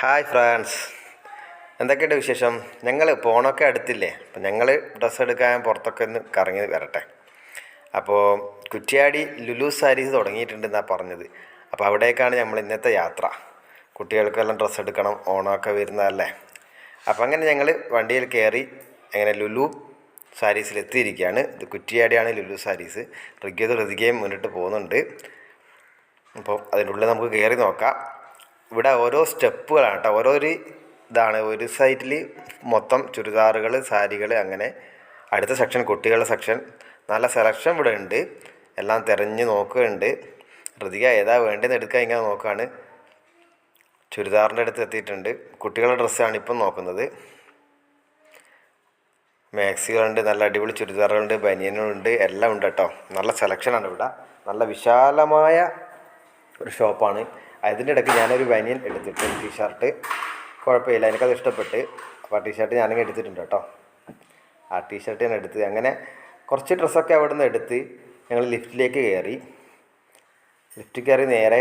Hi France എന്തൊക്കെയുണ്ട് വിശേഷം? ഞങ്ങൾ പോണൊക്കെ അടുത്തില്ലേ? അപ്പം ഞങ്ങൾ ഡ്രസ്സ് എടുക്കാൻ പുറത്തൊക്കെ ഒന്ന് കറങ്ങി വരട്ടെ. അപ്പോൾ കുറ്റിയാടി ലുലു സാരീസ് തുടങ്ങിയിട്ടുണ്ടെന്നാണ് പറഞ്ഞത്. അപ്പോൾ അവിടേക്കാണ് നമ്മൾ ഇന്നത്തെ യാത്ര. കുട്ടികൾക്കെല്ലാം ഡ്രസ്സ് എടുക്കണം ഓണമൊക്കെ വരുന്നതല്ലേ അപ്പം അങ്ങനെ ഞങ്ങൾ വണ്ടിയിൽ കയറി അങ്ങനെ ലുലു സാരീസിൽ എത്തിയിരിക്കുകയാണ്. ഇത് കുറ്റിയാടിയാണ് ലുലു സാരീസ്. ഋഗ്യത ഋതികയും മുന്നിട്ട് പോകുന്നുണ്ട്. അപ്പോൾ അതിനുള്ളിൽ നമുക്ക് കയറി നോക്കാം. ഇവിടെ ഓരോ സ്റ്റെപ്പുകളാണ് കേട്ടോ. ഓരോ ഒരു ഇതാണ്. ഒരു സൈറ്റിൽ മൊത്തം ചുരിദാറുകൾ സാരികൾ അങ്ങനെ അടുത്ത സെക്ഷൻ കുട്ടികളുടെ സെക്ഷൻ. നല്ല സെലക്ഷൻ ഇവിടെ ഉണ്ട്. എല്ലാം തിരഞ്ഞ് നോക്കുന്നുണ്ട്. ഋതിക ഏതാ വേണ്ടതെന്ന് എടുക്കുക ഇങ്ങനെ നോക്കുകയാണ് ചുരിദാറിന്റെ അടുത്ത് എത്തിയിട്ടുണ്ട്. കുട്ടികളുടെ ഡ്രസ്സാണ് ഇപ്പം നോക്കുന്നത്. മാക്സികളുണ്ട് നല്ല അടിപൊളി ചുരിദാറുകളുണ്ട് ബനിയനുണ്ട് എല്ലാം ഉണ്ട് കേട്ടോ. നല്ല സെലക്ഷനാണ് ഇവിടെ. നല്ല വിശാലമായ ഒരു ഷോപ്പാണ്. അതിന്റെ ഇടയ്ക്ക് ഞാനൊരു വനിയൻ എടുത്തിട്ട് ടീഷർട്ട് കുഴപ്പമില്ല എനിക്കത് ഇഷ്ടപ്പെട്ട്. അപ്പോൾ ആ ടീഷർട്ട് ഞാനങ്ങ് എടുത്തിട്ടുണ്ട് കേട്ടോ. ആ ടീഷർട്ട് ഞാൻ എടുത്ത് അങ്ങനെ കുറച്ച് ഡ്രസ്സൊക്കെ അവിടെ നിന്ന് എടുത്ത് ഞങ്ങൾ ലിഫ്റ്റിലേക്ക് കയറി. ലിഫ്റ്റ് കയറി നേരെ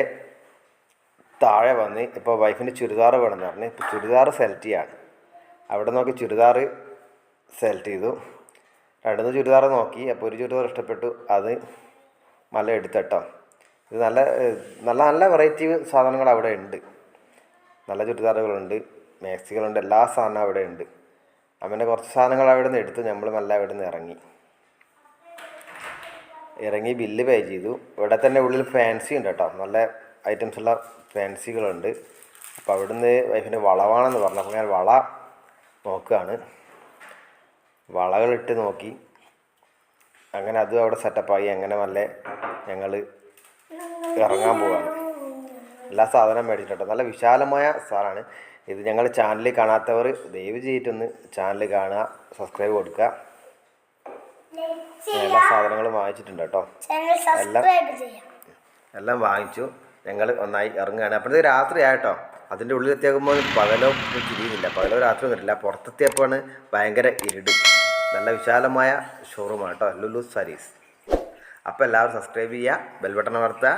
താഴെ വന്ന് ഇപ്പോൾ വൈഫിന് ചുരിദാർ വേണമെന്ന് പറഞ്ഞ് ഇപ്പോൾ ചുരിദാർ സെലക്ട് ചെയ്യാണ്. അവിടെ നോക്കി ചുരിദാർ സെലക്ട് ചെയ്തു. രണ്ടുമൂന്ന് ചുരിദാർ നോക്കി അപ്പോൾ ഒരു ചുരിദാർ ഇഷ്ടപ്പെട്ടു. അത് മല എടുത്തട്ടോ ഇത് നല്ല നല്ല നല്ല വെറൈറ്റി സാധനങ്ങൾ അവിടെ ഉണ്ട്. നല്ല ചുരിദാറുകളുണ്ട് മാക്സികളുണ്ട് എല്ലാ സാധനവും അവിടെ ഉണ്ട്. അങ്ങനെ കുറച്ച് സാധനങ്ങൾ അവിടെ നിന്ന് എടുത്ത് നമ്മൾ നല്ല അവിടെ നിന്ന് ഇറങ്ങി. ഇറങ്ങി ബില്ല് പേ ചെയ്തു. ഇവിടെ തന്നെ ഉള്ളിൽ ഫാൻസി ഉണ്ട് കേട്ടോ. നല്ല ഐറ്റംസ് ഉള്ള ഫാൻസികളുണ്ട് അപ്പോൾ അവിടുന്ന് വൈഫിന് വളവാണെന്ന് പറഞ്ഞു. അപ്പോൾ ഞാൻ വള നോക്കുകയാണ്. വളകളിട്ട് നോക്കി. അങ്ങനെ അതും അവിടെ സെറ്റപ്പായി അങ്ങനെ നല്ല ഞങ്ങൾ ഇറങ്ങാൻ പോവാണ്. എല്ലാ സാധനവും മേടിച്ചിട്ടോ നല്ല വിശാലമായ സ്ഥലമാണ് ഇത് ഞങ്ങൾ ചാനലിൽ കാണാത്തവർ ദയവ് ചെയ്തിട്ടൊന്ന് ചാനൽ കാണുക സബ്സ്ക്രൈബ് കൊടുക്കുക. എല്ലാ സാധനങ്ങളും വാങ്ങിച്ചിട്ടുണ്ട് കേട്ടോ. എല്ലാം എല്ലാം വാങ്ങിച്ചു. ഞങ്ങൾ ഒന്നായി ഇറങ്ങുകയാണ്. അപ്പോഴത്തെ രാത്രി ആയിട്ടോ? അതിന്റെ ഉള്ളിൽ എത്തിയാകുമ്പോൾ പകലോ തിരിയുന്നില്ല പകലോ രാത്രി ഒന്നുമില്ല പുറത്തെത്തിയപ്പോഴാണ് ഭയങ്കര ഇരുട്. നല്ല വിശാലമായ ഷോറൂമാണ് കേട്ടോ. ലുലു സാരീസ്. അപ്പോൾ എല്ലാവരും സബ്സ്ക്രൈബ് ചെയ്യുക. ബെൽബട്ടൺ അമർത്തുക.